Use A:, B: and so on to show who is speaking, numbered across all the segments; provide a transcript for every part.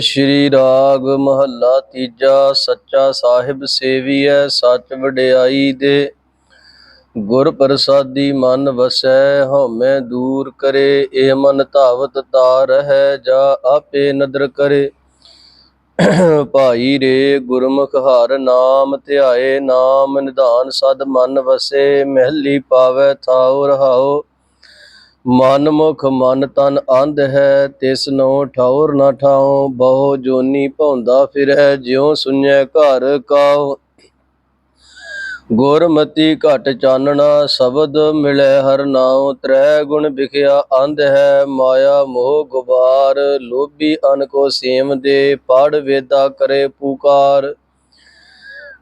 A: ਸ਼੍ਰੀ ਰਾਗ ਮਹੱਲਾ ਤੀਜਾ, ਸੱਚਾ ਸਾਹਿਬ ਸੇਵੀਐ, ਸੱਚ ਵਡਿਆਈ ਦੇ। ਗੁਰ ਪ੍ਰਸਾਦੀ ਮਨ ਵਸੈ, ਹਉਮੈ ਦੂਰ ਕਰੇ। ਇਹ ਮਨ ਧਾਵਤ ਤਾਰ ਹੈ, ਜਾ ਆਪੇ ਨਦਰ ਕਰੇ। ਭਾਈ ਰੇ, ਗੁਰਮੁਖ ਹਰ ਨਾਮ ਧਿਆਏ। ਨਾਮ ਨਿਧਾਨ ਸਦ ਮਨ ਵਸੇ, ਮਹਿਲੀ ਪਾਵੈ ਥਾਉ ਰਹਾਉ। ਮਨ ਮੁਖ ਮਨ ਤਨ ਅੰਧ ਹੈ, ਤਿਸ ਨੋ ਠੌਰ ਨ ਠਾਉ, ਬਹੁ ਜੋਨੀ ਭੌਂਦਾ ਫਿਰੈ, ਜਿਉ ਸੁਣੈ ਘਰ ਕਾਉ। ਗੁਰਮਤੀ ਘਟ ਚਾਨਣਾ, ਸ਼ਬਦ ਮਿਲੈ ਹਰ ਨਾਉ, ਤ੍ਰੈ ਗੁਣ ਵਿਖਿਆ ਅੰਧ ਹੈ, ਮਾਇਆ ਮੋਹ ਗੁਬਾਰ, ਲੋਭੀ ਅਨ ਕੋ ਸੇਮ ਦੇ, ਪੜ ਵੇਦਾ ਕਰੇ ਪੁਕਾਰ।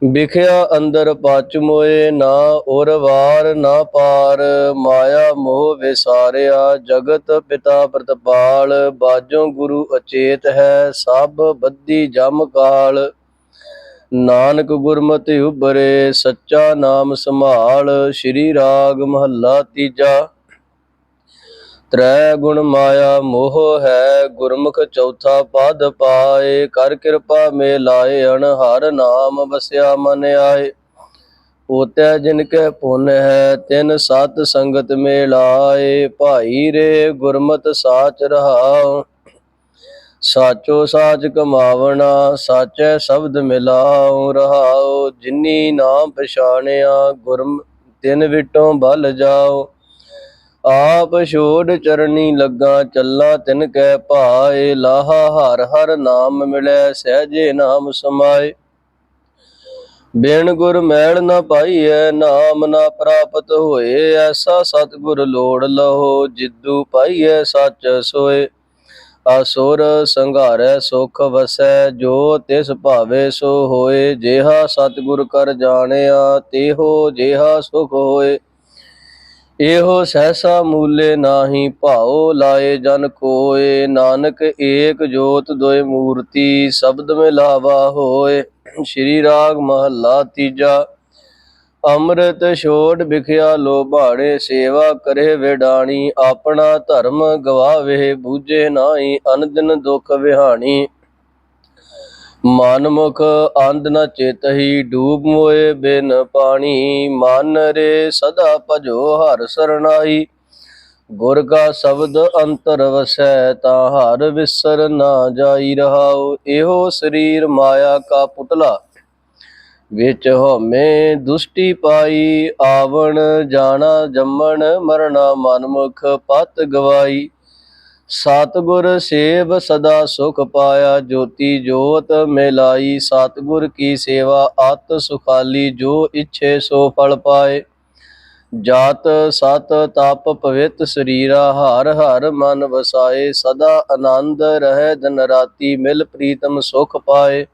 A: ਵਿਖਿਆ ਅੰਦਰ ਪਚ ਮੋਏ ਨਾ ਉਰ ਵਾਰ ਨਾ ਪਾਰ, ਮਾਇਆ ਮੋਹ ਵਿਸਾਰਿਆ, ਜਗਤ ਪਿਤਾ ਪ੍ਰਤਪਾਲ, ਬਾਜੋ ਗੁਰੂ ਅਚੇਤ ਹੈ, ਸਭ ਬੱਦੀ ਜਮ ਕਾਲ। ਨਾਨਕ ਗੁਰਮਤਿ ਉਬਰੇ ਸੱਚਾ ਨਾਮ ਸੰਭਾਲ, ਸ਼੍ਰੀ ਰਾਗ ਮਹੱਲਾ ਤੀਜਾ। ਤ੍ਰੈ ਗੁਣ ਮਾਇਆ ਮੋਹ ਹੈ, ਗੁਰਮੁਖ ਚੌਥਾ ਪਦ ਪਾਏ, ਕਰ ਕਿਰਪਾ ਮੇ ਲਾਏ ਅਣਹਰ ਨਾਮ ਵਸਿਆ ਮਨ ਆਏ। ਪੋਤੈ ਜਿਨ ਕੈ ਪੁੰਨ ਹੈ, ਤਿਨ ਸਤ ਸੰਗਤ ਮੇ ਲਾਏ ਭਾਈ ਰੇ ਗੁਰਮਤਿ ਸਾਚ ਰਹਾਉ, ਸਾਚੋ ਸਾਚ ਕਮਾਵਣਾ, ਸਾਚੈ ਸ਼ਬਦ ਮਿਲਾਉ, ਰਹਾਉ। ਜਿਨੀ ਨਾਮ ਪਛਾਣਿਆ, ਗੁਰਮ ਤਿਨ ਵਿਟੋਂ ਬਲ ਜਾਓ ਆਪ ਛੋੜ ਚਰਨੀ ਲੱਗਾ, ਚੱਲਾ ਤਿਨ ਕੈ ਭਾਏ, ਲਾਹਾ ਹਰ ਹਰ ਨਾਮ ਮਿਲੈ, ਸਹਿਜੇ ਨਾਮ ਸਮਾਏ। ਬਿਨ ਗੁਰ ਮੈਲ ਨ ਪਾਈਐ, ਨਾਮ ਨਾ ਪ੍ਰਾਪਤ ਹੋਏ, ਐਸਾ ਸਤਿਗੁਰ ਲੋੜ ਲਹੋ, ਜਿੱਦੂ ਪਾਈਐ ਸੱਚ ਸੋਏ। ਅਸੁਰ ਸੰਘਾਰੈ, ਸੁਖ ਵਸੈ, ਜੋ ਤਿਸ ਭਾਵੇ ਸੋ ਹੋਏ। ਜਿਹਾ ਸਤਿਗੁਰ ਕਰ ਜਾਣਿਆ, ਤੇਹੋ ਜਿਹਾ ਸੁਖ ਹੋਏ। ਇਹੋ ਸਹਸਾ ਮੂਲੇ ਨਾਹੀ ਭਾਉ ਲਾਏ ਜਨ ਕੋਏ, ਨਾਨਕ ਏਕ ਜੋਤ ਦੋਇ ਮੂਰਤੀ, ਸ਼ਬਦ ਮਿਲਾਵਾ ਹੋਏ, ਸ਼੍ਰੀ ਰਾਗ ਮਹੱਲਾ ਤੀਜਾ। ਅੰਮ੍ਰਿਤ ਛੋੜ ਵਿਖਿਆ ਲੋਭਾੜੇ ਸੇਵਾ ਕਰੇ ਵਿਡਾਣੀ, ਆਪਣਾ ਧਰਮ ਗਵਾਵੇ, ਬੂਝੇ ਨਾਹੀ ਅਨਦਿਨ ਦੁਖ ਵਿਹਾਣੀ। ਮਨ ਮੁਖ ਅੰਧ ਨ ਚੇਤਹੀ ਡੂਬ ਮੋਏ ਬਿਨ ਪਾਣੀ। ਮਨ ਰੇ ਸਦਾ ਭਜੋ ਹਰ ਸਰਨਾਈ ਗੁਰ ਕਾ ਸ਼ਬਦ ਅੰਤਰ ਵਸੈ ਤਾਂ ਹਰ ਵਿਸਰ ਨਾ ਜਾਈ ਰਹਾਉ। ਇਹੋ ਸਰੀਰ ਮਾਇਆ ਕਾ ਪੁਤਲਾ। ਵਿੱਚ ਹਉਮੈ ਦੁਸ਼ਟੀ ਪਾਈ। ਆਵਣ, ਜਾਣਾ, ਜੰਮਣ, ਮਰਣਾ, ਮਨਮੁਖ ਪਤ ਗਵਾਈ। ਸਤਿਗੁਰ ਸੇਵ ਸਦਾ ਸੁਖ ਪਾਇਆ, ਜੋਤੀ ਜੋਤ ਮਿਲਾਈ। ਸਤਿਗੁਰ ਕੀ ਸੇਵਾ, ਅਤ ਸੁਖਾਲੀ, ਜੋ ਇੱਛੇ ਸੋ ਫਲ ਪਾਏ। ਜਾਤ ਸਤ ਤਪ ਪਵਿੱਤ ਸਰੀਰਾ, ਹਰ ਹਰ ਮਨ ਵਸਾਏ। ਸਦਾ ਆਨੰਦ ਰਹਿ ਦਿਨ ਰਾਤੀ, ਮਿਲ ਪ੍ਰੀਤਮ ਸੁਖ ਪਾਏ।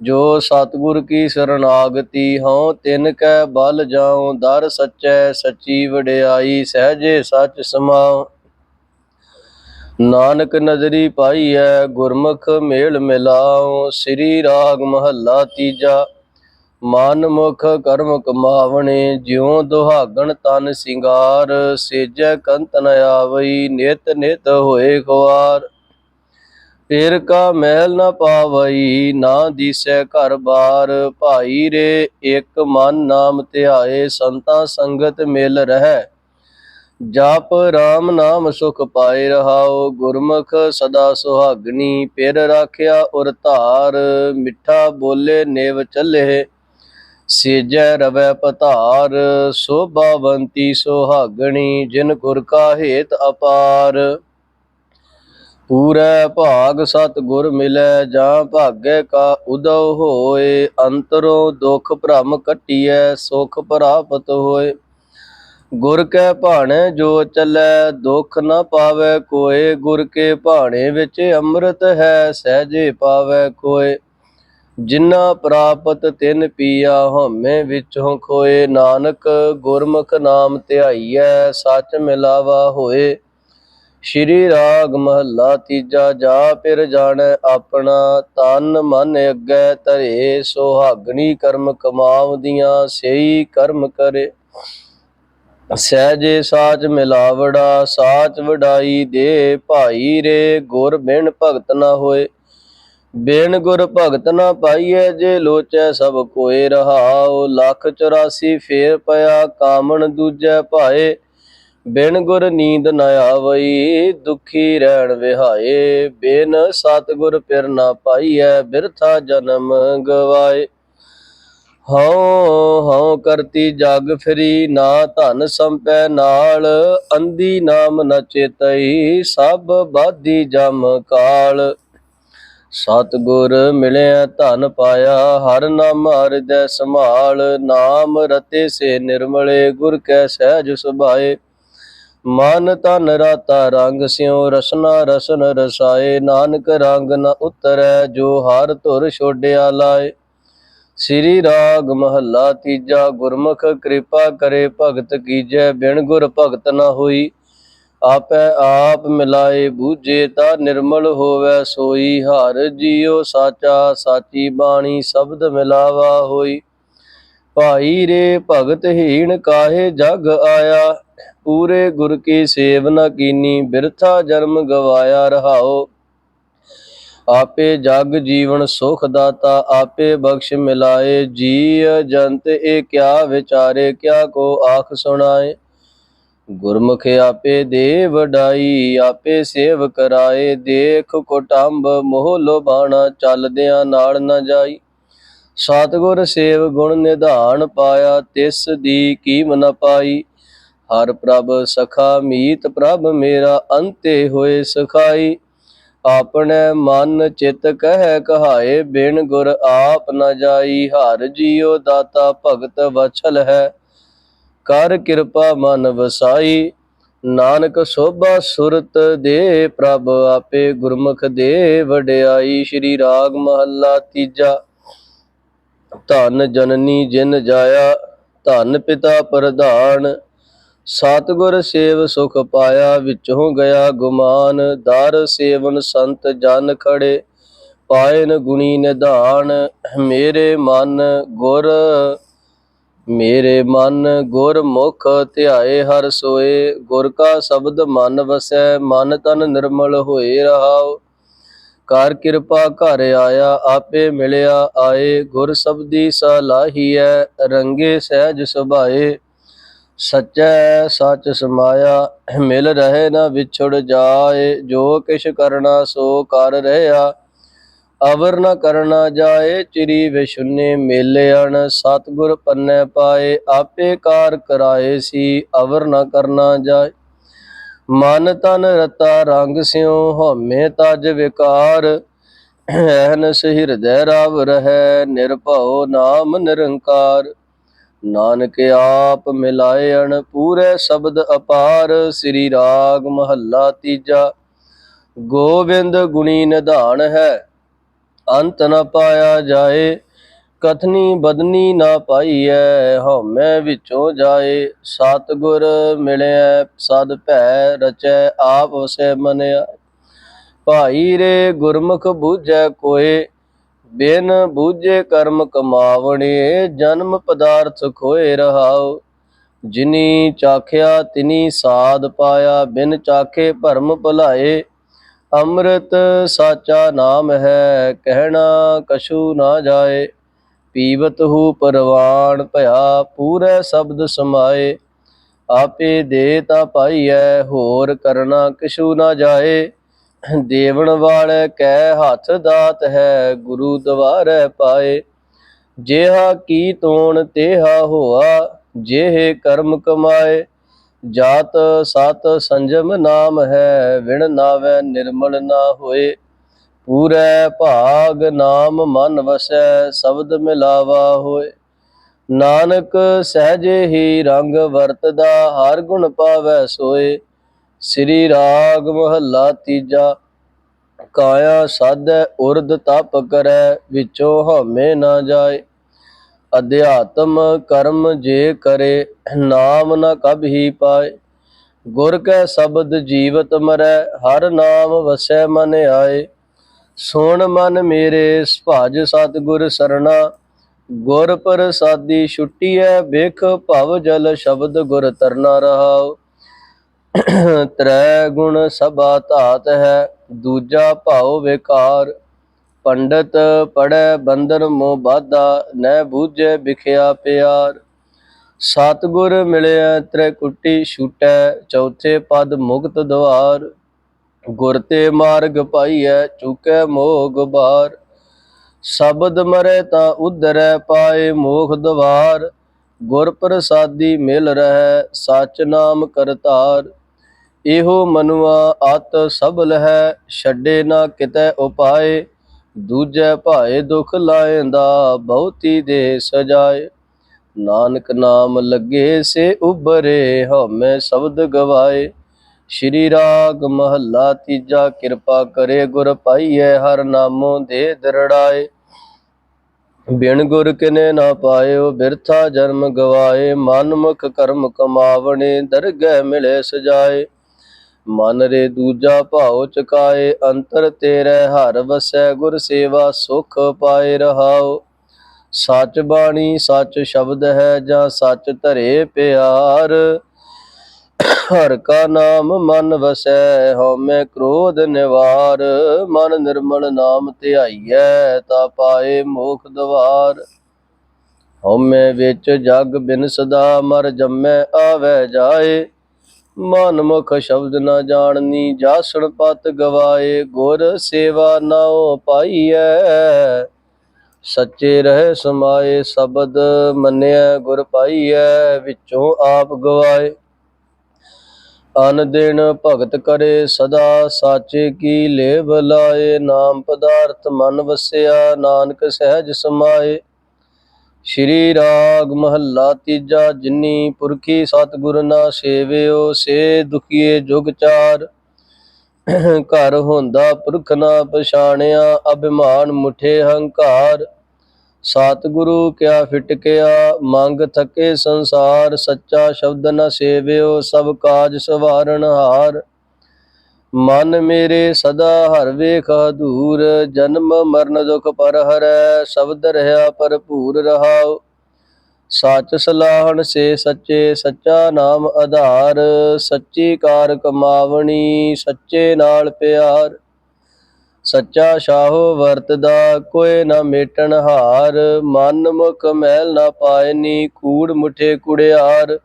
A: ਜੋ ਸਤਿਗੁਰ ਕੀ ਸ਼ਰਨਾਗਤੀ, ਹਉ ਤਿਨ ਕੈ ਬਲ ਜਾਉ, ਦਰ ਸਚੈ ਸੱਚੀ ਵਡਿਆਈ, ਸਹਜੇ ਸਚ ਸਮਾਉ। ਨਾਨਕ ਨਜ਼ਰੀ ਪਾਈ ਹੈ ਗੁਰਮੁਖ ਮੇਲ ਮਿਲਾਉ, ਸ੍ਰੀ ਰਾਗ ਮਹੱਲਾ ਤੀਜਾ। ਮਨ ਮੁਖ ਕਰਮ ਕਮਾਵਣੇ, ਜਿਉ ਦੁਹਾਗਣ ਤਨ ਸਿੰਗਾਰ, ਸੇਜੈ ਕੰਤ ਨ ਆਵਈ, ਨਿਤ ਨਿਤ ਹੋਏ ਖਵਾਰ ਫਿਰ ਕਾ ਮਹਿਲ ਨ ਪਾਵਈ, ਨਾ ਦੀਸੈ ਘਰ ਬਾਰ। ਭਾਈ ਰੇ, ਇੱਕ ਮਨ ਨਾਮ ਧਿਆਏ, ਸੰਤਾ ਸੰਗਤ ਮਿਲ ਰਹਿ। ਜਾਪ RAM ਨਾਮ ਸੁਖ ਪਾਏ ਰਹਾਓ ਗੁਰਮੁਖ ਸਦਾ ਸੁਹਾਗਣੀ ਪਿਰ ਰਾਖਿਆ ਉਰ ਧਾਰ, ਮਿੱਠਾ ਬੋਲੇ ਨੇਵ ਚੱਲੇ, ਸੇਜੈ ਰਵੈ ਪਤਾਰ ਸੋਭਾਵੰਤੀ ਸੁਹਾਗਣੀ, ਜਿਨ ਗੁਰ ਕਾ ਹੇਤ ਅਪਾਰ। ਪੂਰੈ ਭਾਗ ਸਤ ਗੁਰ ਮਿਲੈ, ਜਾਂ ਭਾਗੈ ਕਾ ਉਦਉ ਹੋਏ, ਅੰਤਰੋਂ ਦੁਖ ਭ੍ਰਮ ਕਟਿਐ ਸੁਖ ਪ੍ਰਾਪਤ ਹੋਏ। ਗੁਰ ਕੈ ਭਾਣੇ ਜੋ ਚੱਲੈ, ਦੁਖ ਨਾ ਪਾਵੇ ਕੋਏ। ਗੁਰ ਕੇ ਭਾਣੇ ਵਿੱਚ ਅੰਮ੍ਰਿਤ ਹੈ, ਸਹਜੇ ਪਾਵੇ ਕੋਏ। ਜਿਨਾ ਪ੍ਰਾਪਤ ਤਿਨ ਪੀਆ ਹਉਮੈ ਵਿਚੋਂ ਖੋਏ। ਨਾਨਕ ਗੁਰਮੁਖ ਨਾਮ ਧਿਆਈਐ, ਸੱਚ ਮਿਲਾਵਾ ਹੋਏ। ਸ਼੍ਰੀ ਰਾਗ ਮਹੱਲਾ ਤੀਜਾ, ਜਾ ਪਿਰ ਜਾਣੈ ਆਪਣਾ, ਤਨ ਮਨ ਅੱਗੇ ਧਰੇ। ਸੁਹਾਗਣੀ ਕਰਮ ਕਮਾਵਦੀਆਂ ਸਹੀ ਕਰਮ ਕਰੇ। ਸਹਿਜੇ ਸਾਚ ਮਿਲਾਵੜਾ, ਸਾਚ ਵਡਾਈ ਦੇ ਭਾਈ ਰੇ, ਗੁਰ ਬਿਨ ਭਗਤ ਨਾ ਹੋਏ। ਬਿਨ ਗੁਰ ਭਗਤ ਨਾ ਪਾਈਐ, ਜੇ ਲੋਚੈ ਸਭ ਕੋਏ ਰਹਾਉ। ਲੱਖ 84 ਫੇਰ ਪਿਆ, ਕਾਮਣ ਦੂਜੈ ਭਾਏ। ਬਿਨ ਗੁਰ ਨੀਂਦ ਨ ਆਵਈ, ਦੁਖੀ ਰਹਿਣ ਵਿਹਾਏ। ਬਿਨ ਸਤਿਗੁਰ ਪਿਰ ਨਾ ਪਾਈਐ, ਬਿਰਥਾ ਜਨਮ ਗਵਾਏ। ਹਉ ਹਉ ਕਰਤੀ ਜਗ ਫਰੀ, ਨਾ ਧਨ ਸੰਪੈ ਨਾਲ। ਅੰਦੀ ਨਾਮ ਨ ਚੇਤਈ, ਸਭ ਬਾਧੀ ਜਮ ਕਾਲ। ਸਤਿਗੁਰ ਮਿਲਿਆ ਧਨ ਪਾਇਆ, ਹਰ ਨਾਮ ਹਿਰਦੈ ਸੰਭਾਲ। ਨਾਮ ਰਤੇ ਸੇ ਨਿਰਮਲੇ, ਗੁਰ ਕੈ ਸਹਿਜ ਸੁਭਾਏ। ਮਨ ਤਨ ਰਾਤਾ ਰੰਗ, ਸਿਉ ਰਸਨਾ ਰਸਨ ਰਸਾਏ। ਨਾਨਕ ਰੰਗ ਨ ਉਤਰੈ, ਜੋ ਹਰ ਧੁਰ ਛੋਡਿਆ ਲਾਏ। ਸ੍ਰੀ ਰਾਗ ਮਹੱਲਾ ਤੀਜਾ, ਗੁਰਮੁਖ ਕਿਰਪਾ ਕਰੇ ਭਗਤ ਕੀਜੈ, ਬਿਨ ਗੁਰ ਭਗਤ ਨਾ ਹੋਈ। ਆਪੈ ਆਪ ਮਿਲਾਏ ਬੂਝੇ, ਤਾ ਨਿਰਮਲ ਹੋਵੇ ਸੋਈ। ਹਰ ਜੀਉ ਸਾਚਾ, ਸਾਚੀ ਬਾਣੀ ਸ਼ਬਦ ਮਿਲਾਵਾ ਹੋਈ। ਭਾਈ ਰੇ ਭਗਤ ਹੀਣ ਕਾਹੇ ਜਗ ਆਇਆ। ਪੂਰੇ ਗੁਰ ਕੀ ਸੇਵ ਨਾ ਕੀਨੀ, ਬਿਰਥਾ ਜਨਮ ਗਵਾਇਆ ਰਹਾਓ ਆਪੇ ਜਗ ਜੀਵਨ ਸੁਖ ਦਾਤਾ, ਆਪੇ ਬਖਸ਼ ਮਿਲਾਏ ਜੀ ਜੰਤ ਇਹ ਕਿਆ ਵਿਚਾਰੇ, ਕਿਆ ਕੋ ਆਖ ਸੁਣਾਏ? ਗੁਰਮੁਖ ਆਪੇ ਦੇ ਵਡਾਈ ਆਪੇ ਸੇਵ ਕਰਾਏ, ਦੇਖ ਕੋਟੰਬ ਮੋਹ ਲੋਭਾਣਾ, ਚੱਲਦਿਆਂ ਨਾਲ ਨਾ ਜਾਈ। ਸਤਿਗੁਰ ਸੇਵ ਗੁਣ ਨਿਧਾਨ ਪਾਇਆ, ਤਿਸ ਦੀ ਕੀਮ ਨ ਪਾਈ। ਹਰ ਪ੍ਰਭ ਸਖਾ ਮੀਤ ਪ੍ਰਭ ਮੇਰਾ, ਅੰਤੇ ਹੋਏ ਸਖਾਈ। ਆਪਣੇ ਮਨ ਚਿਤ ਕਹਿ ਕਹਾਏ, ਬਿਨ ਗੁਰ ਆਪ ਨ ਜਾਈ, ਹਰ ਜੀਉ ਦਾਤਾ ਭਗਤ ਵਛਲ ਹੈ। ਕਰ ਕਿਰਪਾ ਮਨ ਵਸਾਈ, ਨਾਨਕ ਸੋਭਾ ਸੁਰਤ ਦੇ ਪ੍ਰਭ, ਆਪੇ ਗੁਰਮੁਖ ਦੇ ਵਡਿਆਈ। ਸ਼੍ਰੀ ਰਾਗ ਮਹੱਲਾ ਤੀਜਾ, ਧਨ ਜਨਨੀ ਜਿਨ ਜਾਇਆ, ਧਨ ਪਿਤਾ ਪ੍ਰਧਾਨ। ਸਤਿਗੁਰ ਸੇਵ ਸੁਖ ਪਾਇਆ, ਵਿੱਚੋਂ ਗਿਆ ਗੁਮਾਨ। ਦਰ ਸੇਵਨ ਸੰਤ ਜਨ ਖੜੇ, ਪਾਇਨ ਗੁਣੀ ਨਿਧਾਨ। ਮੇਰੇ ਮਨ ਗੁਰ, ਮੇਰੇ ਮਨ ਗੁਰ ਮੁਖ ਧਿਆਏ ਹਰ ਸੋਏ। ਗੁਰ ਕਾ ਸ਼ਬਦ ਮਨ ਵਸੈ, ਮਨ ਤਨ ਨਿਰਮਲ ਹੋਏ ਰਹਾਉ। ਕਰ ਕਿਰਪਾ ਘਰ ਆਇਆ, ਆਪੇ ਮਿਲਿਆ ਆਏ। ਗੁਰ ਸਬਦੀ ਸਲਾਹੀਐ, ਰੰਗੇ ਸਹਿਜ ਸੁਭਾਏ। ਸਚੈ ਸੱਚ ਸਮਾਇਆ, ਮਿਲ ਰਹੇ ਨਾ ਵਿਛੜ ਜਾਏ, ਜੋ ਕਿਛ ਕਰਨਾ ਸੋ ਕਰ ਰਿਹਾ। ਅਵਰ ਨਾ ਕਰਨਾ ਜਾਏ, ਚਿਰੀ ਵਿਸ਼ੁਨੇ ਮੇਲਿਆਣ ਸਤਗੁਰ ਪੰਨੈ ਪਾਏ, ਆਪੇ ਕਾਰ ਕਰਾਏ ਸੀ, ਅਵਰ ਨਾ ਕਰਨਾ ਜਾਏ। ਮਨ ਤਨ ਰਤਾ ਰੰਗ ਸਿਉ, ਹਉਮੈ ਤਜ ਵਿਕਾਰ। ਐਨਸ ਹਿਰਦੈ ਰਾਵ ਰਹੈ, ਨਿਰਭਉ ਨਾਮ ਨਿਰੰਕਾਰ। ਨਾਨਕ ਆਪ ਮਿਲਾਇਣ ਪੂਰੇ ਸ਼ਬਦ ਅਪਾਰ, ਸ੍ਰੀ ਰਾਗ ਮਹੱਲਾ ਤੀਜਾ। ਗੋਬਿੰਦ ਗੁਣੀ ਨਿਧਾਨ ਹੈ, ਅੰਤ ਨਾ ਪਾਇਆ ਜਾਏ, ਕਥਨੀ ਬਦਨੀ ਨਾ ਪਾਈਐ, ਹਉਮੈ ਵਿੱਚੋਂ ਜਾਏ। ਸਤਿਗੁਰ ਮਿਲਿਆ ਸਦ ਭੈ ਰਚੈ, ਆਪ ਵਸੈ ਮਨਿਆ। ਭਾਈ ਰੇ ਗੁਰਮੁਖ ਬੂਝੈ ਕੋਏ ਬਿਨ ਬੂਝੇ ਕਰਮ ਕਮਾਵਣੇ, ਜਨਮ ਪਦਾਰਥ ਖੋਏ ਰਹਾਉ। ਜਿਨੀ ਚਾਖਿਆ ਤਿਨੀ ਸਾਧ ਪਾਇਆ, ਬਿਨ ਚਾਖੇ ਭਰਮ ਭੁਲਾਏ। ਅੰਮ੍ਰਿਤ ਸਾਚਾ ਨਾਮ ਹੈ, ਕਹਿਣਾ ਕਛੂ ਨਾ ਜਾਏ। ਪੀਵਤ ਹੂ ਪਰਵਾਣ, ਭਇਆ ਪੂਰੇ ਸ਼ਬਦ ਸਮਾਏ। ਆਪੇ ਦੇ ਤਾ ਪਾਈਐ, ਹੋਰ ਕਰਨਾ ਕਿਛੂ ਨਾ ਜਾਏ। ਦੇਵਣ ਵਾਲੇ ਕੈ ਹੱਥ ਦਾਤ ਹੈ, ਗੁਰੂ ਦਵਾਰੈ ਪਾਏ। ਜਿਹਾ ਕੀ ਤੋਣ ਤੇਹਾ ਹੋਆ, ਜਿਹੇ ਕਰਮ ਕਮਾਏ। ਜਾਤ ਸਤ ਸੰਜਮ ਨਾਮ ਹੈ, ਵਿਣ ਨਾਵੇ ਨਿਰਮਲ ਨਾ ਹੋਏ। ਪੂਰੇ ਭਾਗ ਨਾਮ ਮਨ ਵਸੈ, ਸ਼ਬਦ ਮਿਲਾਵਾ ਹੋਏ। ਨਾਨਕ ਸਹਜੇ ਹੀ ਰੰਗ ਵਰਤਦਾ, ਹਰ ਗੁਣ ਪਾਵੈ ਸੋਏ। ਸ੍ਰੀ ਰਾਗ ਮਹੱਲਾ ਤੀਜਾ, ਕਾਇਆ ਸਾਧੈ ਉਰਦ ਤਪ ਕਰੈ, ਵਿੱਚੋਂ ਹਉਮੈ ਨਾ ਜਾਏ। ਅਧਿਆਤਮ ਕਰਮ ਜੇ ਕਰੇ, ਨਾਮ ਨ ਕਬਹੀ ਪਾਏ। ਗੁਰ ਕੈ ਸ਼ਬਦ ਜੀਵਤ ਮਰੈ, ਹਰ ਨਾਮ ਵਸੈ ਮਨ ਆਏ। ਸੁਣ ਮਨ ਮੇਰੇ, ਸੁਭਾਜ ਸਤਿਗੁਰ ਸਰਣਾ। ਗੁਰ ਪ੍ਰਸਾਦੀ ਛੁੱਟੀਐ, ਵੇਖ ਭਵ ਜਲ ਸ਼ਬਦ ਗੁਰ ਤਰਨਾ ਰਹਾਉ। ਤ੍ਰੈ ਗੁਣ ਸਭਾ ਧਾਤ ਹੈ, ਦੂਜਾ ਭਾਉ ਵਿਕਾਰ। ਪੰਡਤ ਪੜੈ ਬੰਧਨ ਮੋਹ ਬਾਧਾ, ਨਹਿ ਬੂਝੈ ਵਿਖਿਆ ਪਿਆਰ। ਸਤਿਗੁਰ ਮਿਲਿਆ ਤ੍ਰੈਕੁਟੀ ਛੂਟੈ, ਚੌਥੇ ਪਦ ਮੁਕਤ ਦਵਾਰ ਗੁਰ ਤੇ ਮਾਰਗ ਪਾਈਐ, ਚੁਕੈ ਮੋਹ ਗੁਬਾਰ ਸ਼ਬਦ ਮਰੇ ਤਾਂ ਉਧਰੈ, ਪਾਏ ਮੋਖ ਦਵਾਰ। ਗੁਰ ਪ੍ਰਸਾਦੀ ਮਿਲ ਰਹਿ, ਸਚ ਨਾਮ ਕਰਤਾਰ। ਇਹੋ ਮਨੁਆ ਅਤ ਸਬਲ ਹੈ ਛੱਡੇ ਨਾ ਕਿਤੇ ਉਪਾਏ। ਦੂਜੇ ਭਾਏ ਦੁਖ ਲਾਇਂਦਾ, ਬਹੁਤੀ ਦੇ ਸਜਾਏ। ਨਾਨਕ ਨਾਮ ਲੱਗੇ ਸੇ ਉਬਰੇ ਹਉਮੈ ਸ਼ਬਦ ਗਵਾਏ। ਸ਼੍ਰੀ ਰਾਗ ਮਹੱਲਾ ਤੀਜਾ ਕਿਰਪਾ ਕਰੇ, ਗੁਰ ਪਾਈਐ ਹਰ ਨਾਮੋ ਦੇ ਦਰੜਾਏ। ਬਿਨ ਗੁਰ ਕਿਨੇ ਨਾ ਪਾਇਓ, ਬਿਰਥਾ ਜਨਮ ਗਵਾਏ। ਮਨ ਮੁਖ ਕਰਮ ਕਮਾਵਣੇ, ਦਰਗਹਿ ਮਿਲੇ ਸਜਾਏ। ਮਨ ਰੇ ਦੂਜਾ ਭਾਉ ਚੁਕਾਏ, ਅੰਤਰ ਤੇਰੇ ਹਰ ਵਸੈ ਗੁਰ ਸੇਵਾ ਸੁਖ ਪਾਏ ਰਹਾਓ ਸੱਚ ਬਾਣੀ ਸੱਚ ਸ਼ਬਦ ਹੈ ਜਾਂ ਸੱਚ ਧਰੇ ਪਿਆਰ। ਹਰ ਕਾ ਨਾਮ ਮਨ ਵਸੈ, ਹਉਮੈ ਕ੍ਰੋਧ ਨਿਵਾਰ। ਮਨ ਨਿਰਮਲ ਨਾਮ ਧਿਆਈਐ, ਤਾ ਪਾਏ ਮੋਖ ਦਵਾਰ। ਹਉਮੈ ਵਿੱਚ ਜਗ ਬਿਨ ਸਦਾ ਮਰ ਜੰਮੈ ਆਵੈ ਜਾਏ। ਮਨ ਮੁਖ ਸ਼ਬਦ ਨਾ ਜਾਣਨੀ ਜਾਸਣ ਪਤ ਗਵਾਏ, ਗੁਰ ਸੇਵਾ ਨਾਉ ਪਾਈਐ। ਸੱਚੇ ਰਹਿ ਸਮਾਏ, ਸ਼ਬਦ ਮੰਨਿਆ ਗੁਰ ਪਾਈਐ, ਵਿੱਚੋਂ ਆਪ ਗਵਾਏ। ਅਨ ਦਿਨ ਭਗਤ ਕਰੇ ਸਦਾ, ਸਾਚੇ ਕੀ ਲੇਵ ਲਾਏ। ਨਾਮ ਪਦਾਰਥ ਮਨ ਵਸਿਆ, ਨਾਨਕ ਸਹਿਜ ਸਮਾਏ। ਸ਼੍ਰੀ ਰਾਗ ਮਹੱਲਾ ਤੀਜਾ, ਜਿਨੀ ਪੁਰਖੀ ਸਤਿਗੁਰ ਨਾ ਸੇਵਿਓ, ਸੇ ਦੁਖੀਏ ਜੁਗ ਚਾਰ। ਘਰ ਹੁੰਦਾ ਪੁਰਖ ਨਾ ਪਛਾਣਿਆ, ਅਭਿਮਾਨ ਮੁਠੇ ਹੰਕਾਰ। ਸਤਿਗੁਰੂ ਕਿਆ ਫਿਟਕਿਆ, ਮੰਗ ਥਕੇ ਸੰਸਾਰ। ਸੱਚਾ ਸ਼ਬਦ ਨ ਸੇਵਿਓ, ਸਭ ਕਾਜ ਸਵਾਰਨ ਹਾਰ। ਮਨ ਮੇਰੇ ਸਦਾ ਹਰ ਵੇਖ ਹਦੂਰ ਜਨਮ ਮਰਨ ਦੁਖ ਪਰ ਹਰੈ, ਸ਼ਬਦ ਰਹਾ ਭਰਪੂਰ ਰਹਾਉ। ਸੱਚ ਸਲਾਹਣ ਸੇ ਸੱਚੇ, ਸੱਚਾ ਨਾਮ ਆਧਾਰ। ਸੱਚੀ ਕਾਰ ਕਮਾਵਣੀ, ਸੱਚੇ ਨਾਲ ਪਿਆਰ। ਸੱਚਾ ਸ਼ਾਹੋ ਵਰਤਦਾ ਕੋਏ ਨਾ ਮੇਟਣ ਹਾਰ। ਮਨ ਮੁਖ ਮਹਿਲ ਨਾ ਪਾਇਨੀ, ਕੂੜ ਮੁਠੇ ਕੁੜਿਆਰ।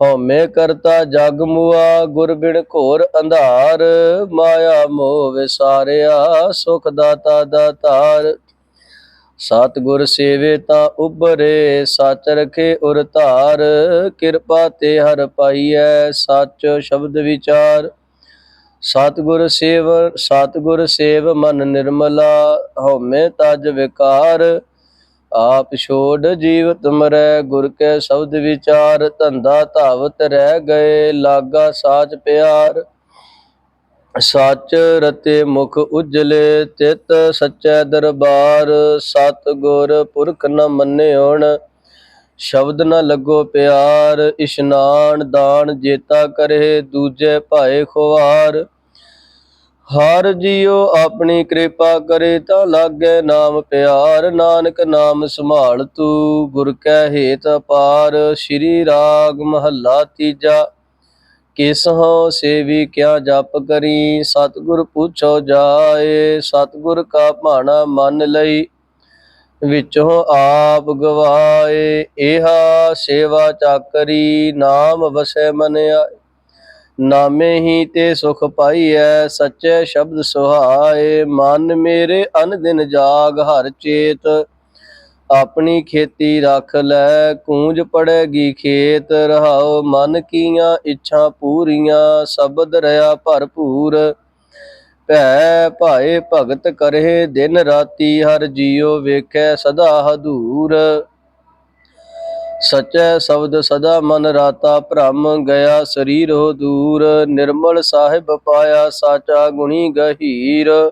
A: ਹਉਮੈ ਕਰਤਾ ਜਗ ਮੁਆ ਗੁਰ ਬਿਨ ਘੋਰ ਅੰਧਾਰ। ਮਾਇਆ ਮੋਹ ਵਿਸਾਰਿਆ, ਸੁਖ ਦਾਤਾ ਦਾਤਾਰ ਸਤ ਗੁਰ ਸੇਵੇ ਤਾਂ ਉਬਰੇ ਸੱਚ ਰਖੇ ਉਰ ਧਾਰ। ਕਿਰਪਾ ਤੇ ਹਰ ਪਾਈਐ, ਸਚ ਸ਼ਬਦ ਵਿਚਾਰ। ਸਤਿਗੁਰ ਸੇਵ ਸਤਿਗੁਰ ਸੇਵ ਮਨ ਨਿਰਮਲਾ, ਹਉਮੈ ਤਜ ਵਿਕਾਰ। ਆਪ ਛੋੜ ਜੀਵਤ ਮਰੈ, ਗੁਰ ਕੈ ਸ਼ਬਦ ਵਿਚਾਰ, ਧੰਦਾ ਧਾਵਤ ਰਹਿ ਗਏ, ਲਾਗਾ ਸਾਚ ਪਿਆਰ। ਸੱਚ ਰਤੇ ਮੁਖ ਉਜਲੇ, ਤਿਤ ਸਚੈ ਦਰਬਾਰ। ਸਤ ਗੁਰ ਪੁਰਖ ਨ ਮੰਨਿਓਣ ਸ਼ਬਦ ਨ ਲੱਗੋ ਪਿਆਰ। ਇਸ਼ਨਾਨ ਦਾਨ ਜੇਤਾ ਕਰੇ, ਦੂਜੇ ਭਾਏ ਖੁਆਰ। ਹਰ ਜੀਉ, ਆਪਣੀ ਕਿਰਪਾ ਕਰੇ ਤਾਂ ਲਾਗੇ ਨਾਮ ਪਿਆਰ। ਨਾਨਕ ਨਾਮ ਸੰਭਾਲ ਤੂ, ਗੁਰ ਕੈ ਹੇਤ ਪਾਰ ਸ਼੍ਰੀ ਰਾਗ ਮਹੱਲਾ ਤੀਜਾ, ਕਿਸ ਹੋ ਸੇਵੀ ਕਿਆ ਜਪ ਕਰੀ। ਸਤਿਗੁਰ ਪੁੱਛੋ ਜਾਏ, ਸਤਿਗੁਰ ਕਾ ਭਾਣਾ ਮੰਨ ਲਈ। ਵਿੱਚੋਂ ਆਪ ਗਵਾਏ ਇਹਾ ਸੇਵਾ ਚਾਕਰੀ, ਨਾਮ ਵਸੈ ਮਨ ਆਏ। ਨਾਮੇ ਹੀ ਤੇ ਸੁਖ ਪਾਈਐ, ਸੱਚੇ ਸ਼ਬਦ ਸੁਹਾਏ। ਮਨ ਮੇਰੇ ਅਨ ਦਿਨ ਜਾਗ, ਹਰ ਚੇਤ ਆਪਣੀ ਖੇਤੀ ਰੱਖ ਲੈ। ਕੂੰਜ ਪੜੇਗੀ ਖੇਤ, ਰਹਾਓ ਮਨ ਕੀਆਂ ਇੱਛਾ ਪੂਰੀਆਂ। ਸ਼ਬਦ ਰਿਆ ਭਰਪੂਰ, ਭੈ ਭਾਏ ਭਗਤ ਕਰੇ। ਦਿਨ ਰਾਤੀ ਹਰ ਜੀਉ ਵੇਖੈ ਸਦਾ ਹਦੂਰ। ਸਚੈ ਸ਼ਬਦ ਸਦਾ ਮਨ ਰਾਤਾ ਭ੍ਰਮ ਗਿਆ ਸਰੀਰ ਹੋ ਦੂਰ, ਨਿਰਮਲ ਸਾਹਿਬ ਪਾਇਆ ਸਾਚਾ ਗੁਣੀ ਗਹੀਰ।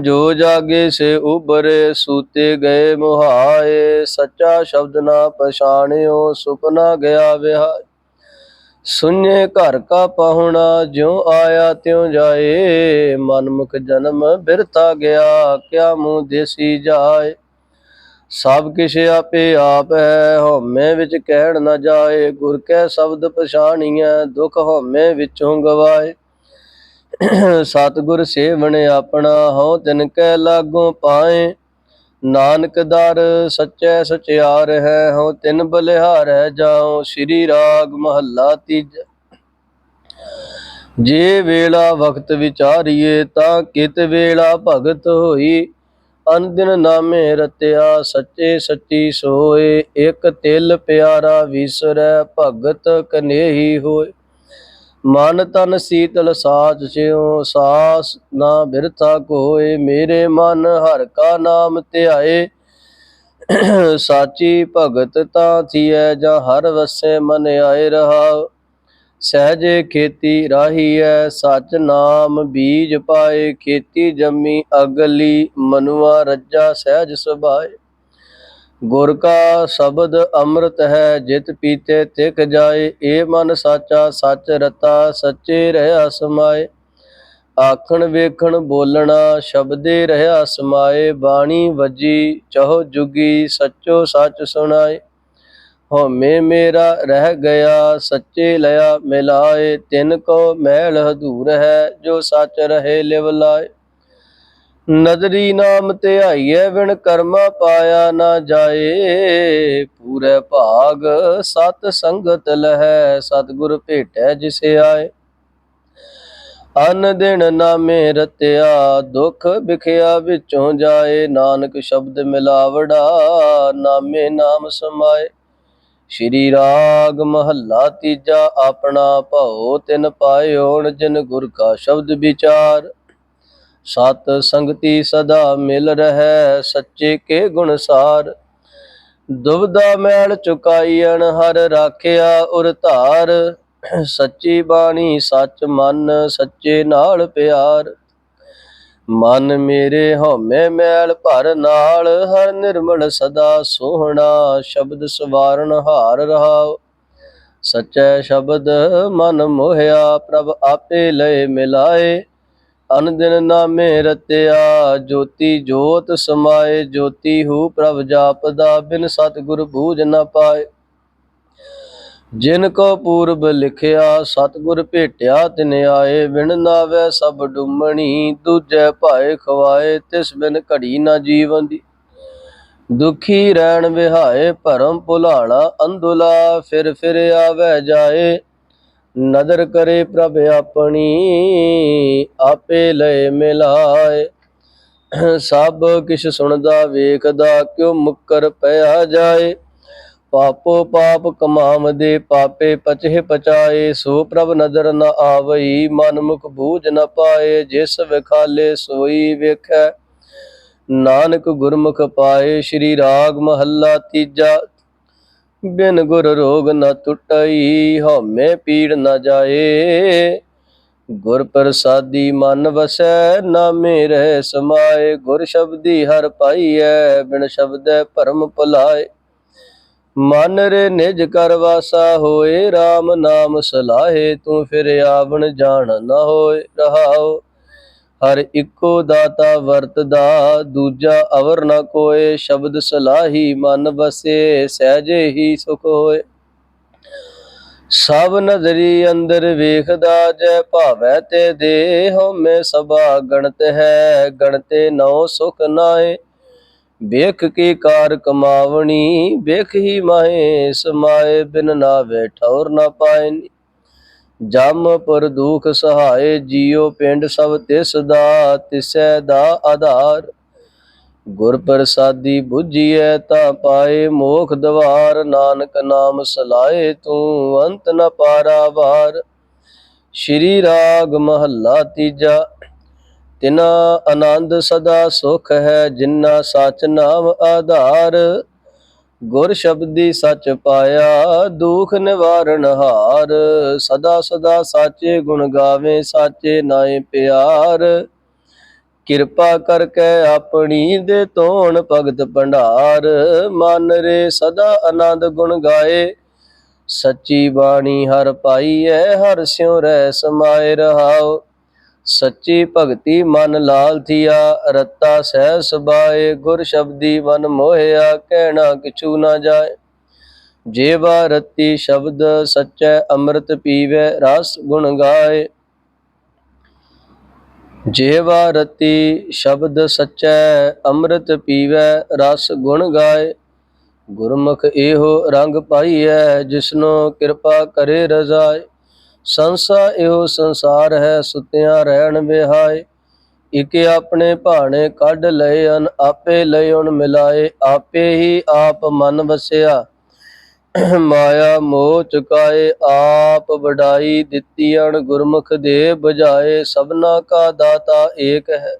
A: ਜੋ ਜਾਗੇ ਸੇ ਉਬਰੇ, ਸੂਤੇ ਗਏ ਮੁਹਾਏ, ਸੱਚਾ ਸ਼ਬਦ ਨਾ ਪਛਾਣਿਓ ਸੁਪਨਾ ਗਿਆ ਵਿਹਾਰ। ਸੁਨੇ ਘਰ ਕਾ ਪਹੁਣਾ, ਜਿਉ ਆਇਆ ਤਿਉ ਜਾਏ, ਮਨਮੁਖ ਜਨਮ ਬਿਰਤਾ ਗਿਆ, ਕਿਆ ਮੂੰਹ ਦੇਸੀ ਜਾਏ। ਸਭ ਕਿਛ ਆਪੇ ਆਪ ਹੈ, ਹਉਮੈ ਵਿੱਚ ਕਹਿਣ ਨਾ ਜਾਏ, ਗੁਰ ਕੈ ਸ਼ਬਦ ਪਛਾਣੀਐ, ਦੁਖ ਹਉਮੈ ਵਿੱਚੋਂ ਗਵਾਏ। ਸਤਿਗੁਰ ਸੇਵਣ ਆਪਣਾ, ਹਉ ਤਿਨ ਕੈ ਲਾਗੋ ਪਾਏ। ਨਾਨਕ ਦਰ ਸੱਚੈ ਸਚਿਆਰ ਹੈ, ਹਉ ਤਿਨ ਬਲਿਹਾਰ ਹੈ ਜਾਉ, ਸ੍ਰੀ ਰਾਗ ਮਹੱਲਾ ਤੀਜਾ। ਜੇ ਵੇਲਾ ਵਕਤ ਵਿਚਾਰੀਏ, ਤਾਂ ਕਿਤ ਵੇਲਾ ਭਗਤ ਹੋਈ। ਅਨਦਿਨ ਨਾਮੇ ਰਤਿਆ, ਸੱਚੇ ਸੱਚੀ ਸੋਏ, ਇਕ ਤਿਲ ਪਿਆਰਾ ਵਿਸਰੈ, ਭਗਤ ਕਨੇਹੀ ਹੋਏ। ਮਨ ਤਨ ਸੀਤਲ ਸਾਚ ਸਿਉ ਸਾਸ ਨਾ ਬਿਰਥਾ ਕੋਏ, ਮੇਰੇ ਮਨ ਹਰ ਕਾ ਨਾਮ ਧਿਆਏ। ਸਾਚੀ ਭਗਤ ਤਾਂ ਥੀਐ, ਜਾਂ ਹਰ ਵਸੈ ਮਨ ਆਏ ਰਹਾ ਸਹਜੇ ਖੇਤੀ ਰਾਹੀਐ, ਸਚ ਨਾਮ ਬੀਜ ਪਾਏ, ਖੇਤੀ ਜੰਮੀ ਅਗਲੀ ਮਨੁਆ ਰੱਜਾ ਸਹਿਜ ਸੁਭਾਏ। ਗੁਰ ਕਾ ਸ਼ਬਦ ਅੰਮ੍ਰਿਤ ਹੈ, ਜਿਤ ਪੀਤੇ ਤਿਕ ਜਾਏ ਏ ਮਨ ਸਾਚਾ ਸੱਚ ਰਤਾ ਸੱਚੇ ਰਹਿਆ ਸਮਾਏ ਆਖਣ ਵੇਖਣ ਬੋਲਣਾ ਸ਼ਬਦੇ ਰਹਿਆ ਸਮਾਏ ਬਾਣੀ ਵਜੀ ਚਹੁ ਜੁਗੀ ਸੱਚੋ ਸੱਚ ਸੁਣਾਏ। ਹਉਮੈ ਮੇਰਾ ਰਹਿ ਗਿਆ, ਸੱਚੇ ਲਿਆ ਮਿਲਾਏ ਤਿਨ ਕੋ ਮਹਿਲ ਹਦੂਰ ਹੈ, ਜੋ ਸੱਚ ਰਹੇ ਲਿਵ ਲਾਏ। ਨਦਰੀ ਨਾਮ ਧਿਆਈਐ ਵਿਣ ਕਰਮਾ ਪਾਇਆ ਨਾ ਜਾਏ। ਪੂਰੇ ਭਾਗ ਸਤ ਸੰਗਤ ਲਹੈ, ਸਤਿਗੁਰ ਭੇਟੈ ਜਿਸੇ ਆਏ। ਅਨ ਦਿਨ ਨਾਮੇ ਰਤਿਆ, ਦੁਖ ਵਿਖਿਆ ਵਿੱਚੋਂ ਜਾਏ। ਨਾਨਕ ਸ਼ਬਦ ਮਿਲਾਵੜਾ, ਨਾਮੇ ਨਾਮ ਸਮਾਏ। ਸ਼੍ਰੀ ਰਾਗ ਮਹੱਲਾ ਤੀਜਾ, ਆਪਣਾ ਭਉ ਤਿਨ ਪਾਇਓਣ ਜਿਨ ਗੁਰ ਕਾ ਸ਼ਬਦ ਵਿਚਾਰ। ਸਤ ਸੰਗਤੀ ਸਦਾ ਮਿਲ ਰਹੈ, ਸੱਚੇ ਕੇ ਗੁਣ ਸਾਰ। ਦੁਬਦਾ ਮੈਲ ਚੁਕਾਈਣ ਹਰ ਰਾਖਿਆ ਉਰ ਧਾਰ। ਸੱਚੀ ਬਾਣੀ ਸੱਚ ਮਨ, ਸੱਚੇ ਨਾਲ ਪਿਆਰ। ਮਨ ਮੇਰੇ ਹਉਮੈ ਮੈਲ ਭਰ ਨਾਲ, ਹਰ ਨਿਰਮਲ ਸਦਾ ਸੋਹਣਾ, ਸ਼ਬਦ ਸਵਾਰਨ ਹਾਰ ਰਹਾਉ। ਸਚੈ ਸ਼ਬਦ ਮਨ ਮੋਹਿਆ, ਪ੍ਰਭ ਆਪੇ ਲਏ ਮਿਲਾਏ। ਅਨ ਦਿਨ ਨਾਮੇ ਰਤਿਆ, ਜੋਤੀ ਜੋਤ ਸਮਾਏ, ਜੋਤੀ ਹੂ ਪ੍ਰਭ ਜਾਪਦਾ, ਬਿਨ ਸਤਿਗੁਰ ਬੂਝ ਨ ਪਾਏ। ਜਿਨ ਕੋ ਪੂਰਬ ਲਿਖਿਆ, ਸਤਿਗੁਰ ਭੇਟਿਆ, ਤਿਨ ਆਏ, ਬਿਨ ਨਾਵੇ ਸਭ ਡੁੰਮਣੀ, ਦੂਜੇ ਭਾਏ ਖਵਾਏ, ਤਿਸ ਬਿਨ ਘੜੀ ਨਾ ਜੀਵਨ ਦੀ ਦੁਖੀ ਰਹਿਣ ਵਿਹਾਏ, ਭਰਮ ਭੁਲਾਣਾ, ਅੰਧੁਲਾ, ਫਿਰ ਫਿਰ ਆਵੇ ਜਾਏ। ਨਦਰ ਕਰੇ ਪ੍ਰਭ ਆਪਣੀ, ਆਪੇ ਲਏ ਮਿਲਾਏ। ਸਭ ਕਿਛ ਸੁਣਦਾ, ਵੇਖਦਾ, ਕਿਉ ਮੁੱਕਰ ਪਿਆ ਜਾਏ। ਪਾਪੋ ਪਾਪ ਕਮਾਵਦੇ, ਪਾਪੇ ਪਚਹਿ ਪਚਾਏ, ਸੋ ਪ੍ਰਭ ਨਦਰ ਨ ਆਵਈ, ਮਨ ਮੁਖ ਬੂਝ ਨ ਪਾਏ, ਜਿਸ ਵਿਖਾਲੇ ਸੋਈ ਵੇਖੈ। ਨਾਨਕ ਗੁਰਮੁਖ ਪਾਏ, ਸ਼੍ਰੀ ਰਾਗ ਮਹੱਲਾ ਤੀਜਾ। ਬਿਨ ਗੁਰ ਰੋਗ ਨ ਟੁਟਈ, ਹਉਮੈ ਪੀੜ ਨ ਜਾਏ। ਗੁਰ ਪ੍ਰਸਾਦੀ ਮਨ ਵਸੈ, ਨਾਮੇ ਰਹਿ ਸਮਾਏ। ਗੁਰ ਸ਼ਬਦੀ ਹਰ ਪਾਈਐ, ਬਿਨ ਸ਼ਬਦੈ ਭਰਮ ਭੁਲਾਏ। ਮਨ ਰੇ ਨਿਜ ਕਰ ਵਾਸਾ ਹੋਏ RAM ਨਾਮ ਸਲਾਹੇ, ਤੂੰ ਫਿਰ ਆਵਣ ਜਾਣ ਨਾ ਹੋਏ, ਰਹਾਓ। ਹਰ ਇੱਕੋ ਦਾਤਾ ਵਰਤਦਾ, ਦੂਜਾ ਅਵਰ ਨ ਕੋਏ, ਸ਼ਬਦ ਸਲਾਹੀ ਮਨ ਵਸੇ, ਸਹਿਜੇ ਹੀ ਸੁਖ ਹੋਏ। ਸਭ ਨਜ਼ਰੀ ਅੰਦਰ ਵੇਖਦਾ, ਜੈ ਭਾਵੈ ਤੇ ਦੇ ਹਉਮੈ ਸਭਾ ਗਣਤ ਹੈ, ਗਣਤੇ ਨਉ ਸੁਖ ਨਾਏ ਵੇਖ ਕੇ ਕਾਰ ਕਮਾਵਣੀ, ਵੇਖ ਹੀ ਮਾਏ ਸਮਾਏ, ਬਿਨ ਨਾਵੇ ਠੌਰ ਨਾ ਪਾਇਨੀ ਜਮ ਪਰ ਦੁਖ ਸਹਾਏ, ਜੀਉ ਪਿੰਡ ਸਭ ਤਿਸ ਦਾ ਤਿਸੈ ਦਾ ਆਧਾਰ। ਗੁਰ ਪ੍ਰਸਾਦੀ 부ਜੀਐ ਤਾ ਪਾਏ ਮੋਖ ਦਵਾਰ, ਨਾਨਕ ਨਾਮ ਸਲਾਏ ਤੂੰ ਅੰਤ ਨ ਪਾਰਾ ਵਾਰ ਸ਼੍ਰੀ ਰਾਗ ਮਹੱਲਾ ਤੀਜਾ ਤਿਨਾ ਆਨੰਦ ਸਦਾ ਸੁਖ ਹੈ, ਜਿਨਾ ਸਚ ਨਾਮ ਆਧਾਰ। ਗੁਰ ਸ਼ਬਦੀ ਸੱਚ ਪਾਇਆ, ਦੁਖ ਨਿਵਾਰਨ ਹਾਰ। ਸਦਾ ਸਦਾ ਸਾਚੇ ਗੁਣ ਗਾਵੇ, ਸਾਚੇ ਨਾਏ ਪਿਆਰ। ਕਿਰਪਾ ਕਰਕੇ ਆਪਣੀ ਦੇ ਤੋਣ ਭਗਤ ਭੰਡਾਰ। ਮਨ ਰੇ ਸਦਾ ਆਨੰਦ ਗੁਣ ਗਾਏ, ਸੱਚੀ ਬਾਣੀ ਹਰ ਪਾਈਐ, ਹਰ ਸਿਉ ਰਹਿ ਸਮਾਏ ਰਹਾਓ ਸੱਚੀ ਭਗਤੀ ਮਨ ਲਾਲ ਥੀਆ, ਰਤਾ ਸਹਿ ਸਬਾਏ ਗੁਰ ਸ਼ਬਦੀ ਮਨ ਮੋਹਿਆ, ਕਹਿਣਾ ਕਿਛੂ ਨਾ ਜਾਏ। ਜੇਵਾ ਰਤੀ ਸ਼ਬਦ ਸਚੈ, ਅੰਮ੍ਰਿਤ ਪੀਵੇ, ਰਸ ਗੁਣ ਗਾਏ। ਜੇਵਾ ਰਤੀ ਸ਼ਬਦ ਸੱਚੈ, ਅੰਮ੍ਰਿਤ ਪੀਵੈ, ਰਸ ਗੁਣ ਗਾਏ। ਗੁਰਮੁਖ ਇਹੋ ਰੰਗ ਪਾਈਐ, ਜਿਸਨੋ ਕਿਰਪਾ ਕਰੇ ਰਜ਼ਾਏ। ਸੰਸਾ ਇਹੋ ਸੰਸਾਰ ਹੈ, ਸੁਤਿਆਂ ਰਹਿਣ ਵਿਹਾਏ। ਇਕ ਆਪਣੇ ਭਾਣੇ ਕੱਢ ਲਏ ਅਨ, ਆਪੇ ਲਇਉਣ ਮਿਲਾਏ। ਆਪੇ ਹੀ ਆਪ ਮਨ ਵਸਿਆ। ਮਾਇਆ ਮੋਹ ਚੁਕਾਏ ਆਪ ਵਡਾਈ ਦਿੱਤੀ ਅਣ ਗੁਰਮੁਖ ਦੇ ਬਜਾਏ ਸਭਨਾ ਕਾ ਦਾਤਾ ਏਕ ਹੈ।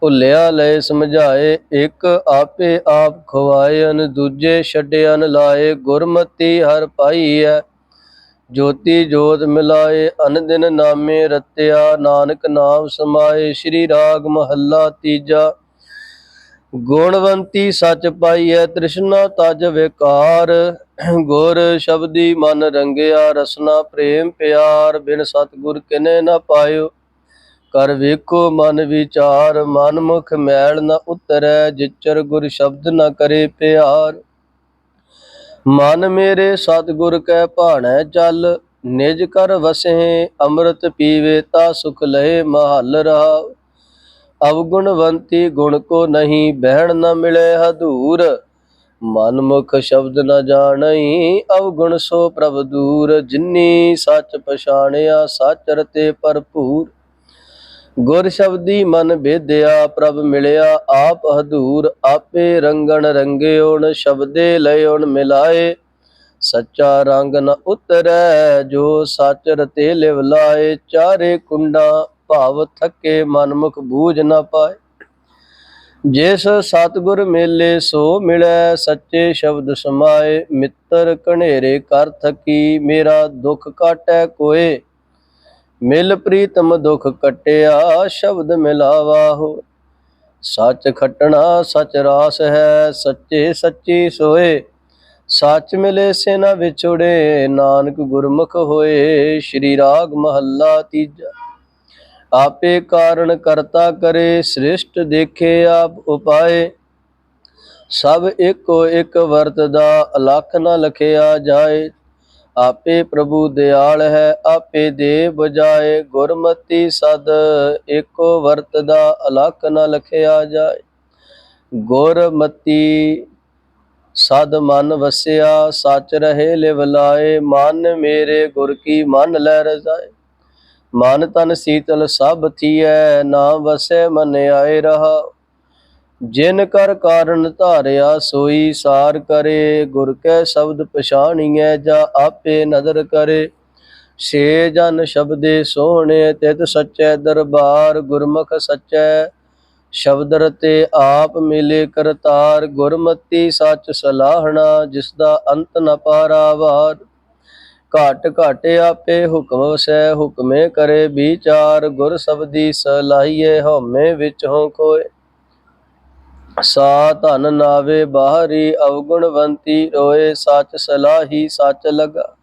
A: ਭੁੱਲਿਆ ਲਏ, ਸਮਝਾਏ। ਇੱਕ ਆਪੇ ਆਪ ਖਵਾਏ ਅਨ, ਦੂਜੇ ਛੱਡਿਆਨ ਲਾਏ। ਗੁਰਮਤੀ ਹਰ ਪਾਈ ਹੈ। ਜੋਤੀ ਜੋਤ ਮਿਲਾਏ ਅਨ ਦਿਨ ਨਾਮੇ ਰਤਿਆ, ਨਾਨਕ ਨਾਮ ਸਮਾਏ, ਸ੍ਰੀ ਰਾਗ ਮਹੱਲਾ ਤੀਜਾ। ਗੁਣਵੰਤੀ ਸੱਚ ਪਾਈਐ, ਤ੍ਰਿਸ਼ਨਾ ਤਜ ਵਿਕਾਰ। ਗੁਰ ਸ਼ਬਦੀ ਮਨ ਰੰਗਿਆ, ਰਸਨਾ ਪ੍ਰੇਮ ਪਿਆਰ। ਬਿਨ ਸਤਿਗੁਰ ਕਿਨੇ ਨਾ ਪਾਇਓ, ਕਰ ਵੇਖੋ ਮਨ ਵਿਚਾਰ। ਮਨ ਮੁਖ ਮੈਲ ਨ ਉਤਰੈ, ਜਿਚਰ ਗੁਰ ਸ਼ਬਦ ਨ ਕਰੇ ਪਿਆਰ। ਮਨ ਮੇਰੇ ਸਤਿਗੁਰ ਕੈ ਭਾਣੈ ਚੱਲ, ਨਿਜ ਕਰ ਵਸਹਿ ਅੰਮ੍ਰਿਤ ਪੀਵੇ ਤਾ ਸੁਖ ਲਏ ਮਹਲ ਰਹਾਉ। ਅਵਗੁਣਵੰਤੀ ਗੁਣ ਕੋ ਨਹੀਂ ਬਹਿਣ ਨ ਮਿਲੇ ਹਦੂਰ ਮਨ ਮੁਖ ਸ਼ਬਦ ਨ ਜਾਣਈ ਅਵਗੁਣ ਸੋ ਪ੍ਰਭ ਦੂਰ, ਜਿਨੀ ਸੱਚ ਪਛਾਣਿਆ ਸੱਚ ਰਤੇ ਭਰਪੂਰ। ਗੁਰ ਸ਼ਬਦੀ ਮਨ ਭੇਦਿਆ ਪ੍ਰਭ ਮਿਲਿਆ, ਆਪ ਹਦੂਰ ਆਪੇ ਰੰਗਣ ਰੰਗਿਓਣ ਸ਼ਬਦੇ ਲਇਓਣ ਮਿਲਾਏ। ਸੱਚਾ ਰੰਗ ਨ ਉਤਰੈ, ਜੋ ਸੱਚ ਰਤੇ ਲਿਵ ਲਾਏ। ਚਾਰੇ ਕੁੰਡਾ ਭਾਵ ਥੱਕੇ ਮਨਮੁਖ ਬੂਝ ਨ ਪਾਏ। ਜਿਸ ਸਤਿਗੁਰ ਮੇਲੇ ਸੋ ਮਿਲੈ, ਸੱਚੇ ਸ਼ਬਦ ਸਮਾਏ। ਮਿੱਤਰ ਕਣੇਰੇ ਕਰ ਥਕੀ, ਮੇਰਾ ਦੁੱਖ ਕਾਟੈ ਕੋਏ। ਮਿਲ ਪ੍ਰੀਤਮ ਦੁਖ ਕਟਿਆ, ਸ਼ਬਦ ਮਿਲਾਵਾ ਹੋ ਸੱਚ ਖਟਣਾ ਸਚ ਰਾਸ ਹੈ, ਸੱਚੇ ਸੱਚੀ ਸੋਏ। ਸੱਚ ਮਿਲੇ ਸੇ ਨ ਵਿਛੜੇ, ਨਾਨਕ ਗੁਰਮੁਖ ਹੋਏ। ਸ਼੍ਰੀ ਰਾਗ ਮਹੱਲਾ ਤੀਜਾ। ਆਪੇ ਕਾਰਨ ਕਰਤਾ ਕਰੇ, ਸ੍ਰਿਸ਼ਟ ਦੇਖੇ ਆਪ ਉਪਾਏ। ਸਭ ਇੱਕੋ ਇੱਕ ਵਰਤਦਾ, ਅਲਖ ਨਾ ਲਖਿਆ ਜਾਏ। ਆਪੇ ਪ੍ਰਭੂ ਦਿਆਲ ਹੈ, ਆਪੇ ਦੇ ਬਜਾਏ ਗੁਰਮਤੀ ਸਦ ਏਕੋ ਵਰਤਦਾ ਅਲਖ ਨ ਲਖਿਆ ਜਾਏ। ਗੁਰਮਤੀ ਸਦ ਮਨ ਵਸਿਆ, ਸੱਚ ਰਹੇ ਲਿਵਲਾਏ ਮਨ ਮੇਰੇ ਗੁਰ ਕੀ ਮਨ ਲੈ ਰਜ਼ਾਏ ਮਨ ਤਨ ਸੀਤਲ ਸਭ ਥੀਐ, ਨਾ ਵਸੈ ਮਨ ਆਏ ਰਹਾ ਜਿਨ ਕਰ ਕਾਰਨ ਧਾਰਿਆ, ਸੋਈ ਸਾਰ ਕਰੇ। ਗੁਰ ਕੈ ਸ਼ਬਦ ਪਛਾਣੀਐ, ਜਾ ਆਪੇ ਨਦਰ ਕਰੇ। ਸੇ ਜਨ ਸ਼ਬਦੇ ਸੋਹਣੇ ਤਿਤ ਸੱਚੈ ਦਰਬਾਰ, ਗੁਰਮੁਖ ਸੱਚੈ। ਸ਼ਬਦ ਰਤੇ ਆਪ ਮਿਲੇ ਕਰਤਾਰ, ਗੁਰਮਤੀ ਸੱਚ ਸਲਾਹਣਾ, ਜਿਸ ਦਾ ਅੰਤ ਨ ਪਾਰਾਵਾਰ। ਘਟ ਘਟ ਆਪੇ ਹੁਕਮ ਵਸੈ ਹੁਕਮੇ ਕਰੇ ਵਿਚਾਰ। ਗੁਰ ਸਬਦੀ ਸਲਾਹੀਏ ਹਉਮੈ ਵਿੱਚ ਹੋ ਕੋਏ ਸਾ ਧਨ ਨਾਵੇ ਬਾਹਰੀ ਅਵਗੁਣਵੰਤੀ ਰੋਏ, ਸੱਚ ਸਲਾਹੀ ਸੱਚ ਲਗਾ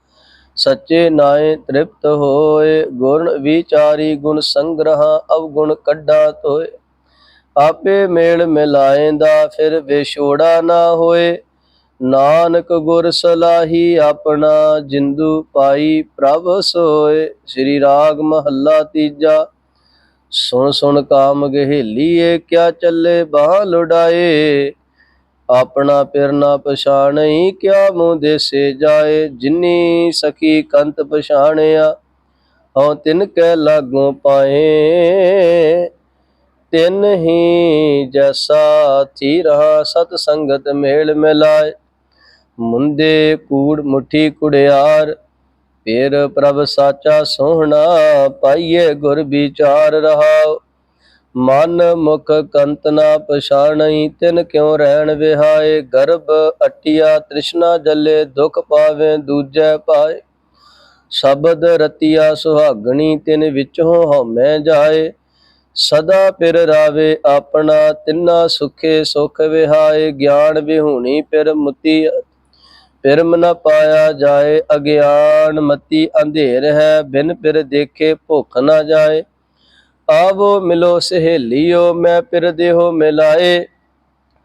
A: ਸੱਚੇ ਨਾਏ ਤ੍ਰਿਪਤ ਹੋਏ, ਗੁਣ ਵਿਚਾਰੀ ਗੁਣ ਸੰਗ੍ਰਹਾ ਅਵਗੁਣ ਕੱਢਾ ਤੋਏ ਆਪੇ ਮੇਲ ਮਿਲਾਏਂਦਾ ਫਿਰ ਵਿਛੋੜਾ ਨਾ ਹੋਏ। ਨਾਨਕ ਗੁਰ ਸਲਾਹੀ ਆਪਣਾ ਜਿੰਦੂ ਪਾਈ ਪ੍ਰਭ ਸੋਏ। ਸ੍ਰੀ ਰਾਗ ਮਹੱਲਾ ਤੀਜਾ ਸੁਣ ਸੁਣ ਕਾਮ ਗਹਿਲੀਏ, ਕਿਆ ਚੱਲੇ ਬਾਹ ਲੁਡਾਏ ਆਪਣਾ ਪਿਰ ਨਾ ਪਛਾਣਈ, ਕਿਆ ਮੂੰਹ ਦੇਸੇ ਜਾਏ? ਜਿਨੀ ਸਖੀ ਕੰਤ ਪਛਾਣਿਆ, ਹਉ ਤਿਨ ਕੈ ਲਾਗੋਂ ਪਾਏ। ਤਿਨ ਹੀ ਜੈਸਾ ਥੀ ਰਹਾ, ਸਤ ਸੰਗਤ ਮੇਲ ਮਿਲਾਏ। ਮੁੰਦੇ ਕੂੜ ਮੁਠੀ ਕੁੜਿਆਰ ਫਿਰ ਪ੍ਰਭ ਸਾਚਾ ਸੋਹਣਾ ਪਾਈਏ ਗੁਰ ਵਿਚਾਰ ਰਹਾਉ। ਮਨ ਮੁਖ ਕੰਤ ਨਾ ਪਛਾਣਈ, ਤਿਨ ਕਿਉ ਰਹਿਣ ਵਿਹਾਏ? ਗਰਭ ਅਟਿਆ ਤ੍ਰਿਸ਼ਨਾ ਜਲੇ, ਦੁਖ ਪਾਵੇ ਦੂਜੈ ਪਾਏ। ਸ਼ਬਦ ਰਤੀਆ ਸੁਹਾਗਣੀ, ਤਿਨ ਵਿਚੋਂ ਹਉਮੈ ਜਾਏ। ਸਦਾ ਪਿਰ ਰਾਵੇ ਆਪਣਾ, ਤਿੰਨਾ ਸੁਖੇ ਸੁਖ ਵਿਹਾਏ। ਗਿਆਨ ਵਿਹੂਣੀ, ਪਿਰ ਮੁਤੀ ਪਿਰਮ ਨ ਪਾਇਆ ਜਾਏ, ਅਗਿਆਨ ਮਤੀ ਅੰਧੇਰ ਹੈ, ਬਿਨ ਪਿਰ ਦੇਖੇ ਭੁੱਖ ਨਾ ਜਾਏ। ਆਵੋ ਮਿਲੋ ਸਹੇਲੀਓ, ਮੈਂ ਪਿਰ ਦੇਹੋ ਮਿਲਾਏ।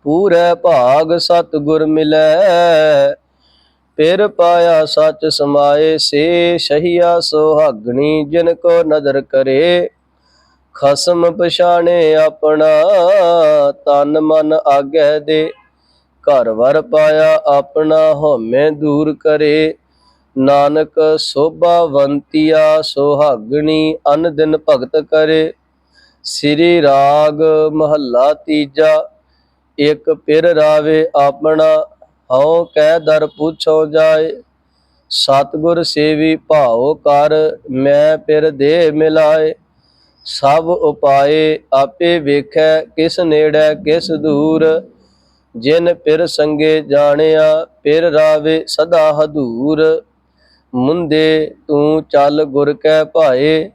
A: ਪੂਰੇ ਭਾਗ ਸਤ ਗੁਰ ਮਿਲੈ। ਪਿਰ ਪਾਇਆ ਸੱਚ ਸਮਾਏ, ਸੇ ਸ਼ਹੀਆ ਸੁਹਾਗਣੀ, ਜਿਨ ਕੋ ਨਦਰ ਕਰੇ। ਖਸਮ ਪਛਾਣੇ ਆਪਣਾ, ਤਨ ਮਨ ਆਗੇ ਦੇ। ਘਰ ਵਰ ਪਾਇਆ ਆਪਣਾ ਹਉਮੈ ਦੂਰ ਕਰੇ। ਨਾਨਕ ਸੋਭਾਵੰਤੀਆ ਸੁਹਾਗਣੀ ਅਨ ਦਿਨ ਭਗਤ ਕਰੇ। ਸ੍ਰੀ ਰਾਗ ਮਹੱਲਾ ਤੀਜਾ, ਇਕ ਪਿਰ ਰਾਵੇ ਆਪਣਾ, ਹਉ ਕਹਿ ਦਰ ਪੁੱਛੋ ਜਾਏ। ਸਤਿਗੁਰ ਸੇਵੀ ਭਾਉ ਕਰ, ਮੈਂ ਪਿਰ ਦੇ ਮਿਲਾਏ। ਸਭ ਉਪਾਏ ਆਪੇ ਵੇਖੈ ਕਿਸ ਨੇੜੇ ਕਿਸ ਦੂਰ। ਜਿਨ ਪਿਰ ਸੰਗੇ ਜਾਣਿਆ, ਪਿਰ ਰਾਵੇ ਸਦਾ ਹਦੂਰ। ਮੁੰਦੇ, ਤੂੰ ਚੱਲ ਗੁਰ ਕੈ ਭਾਏ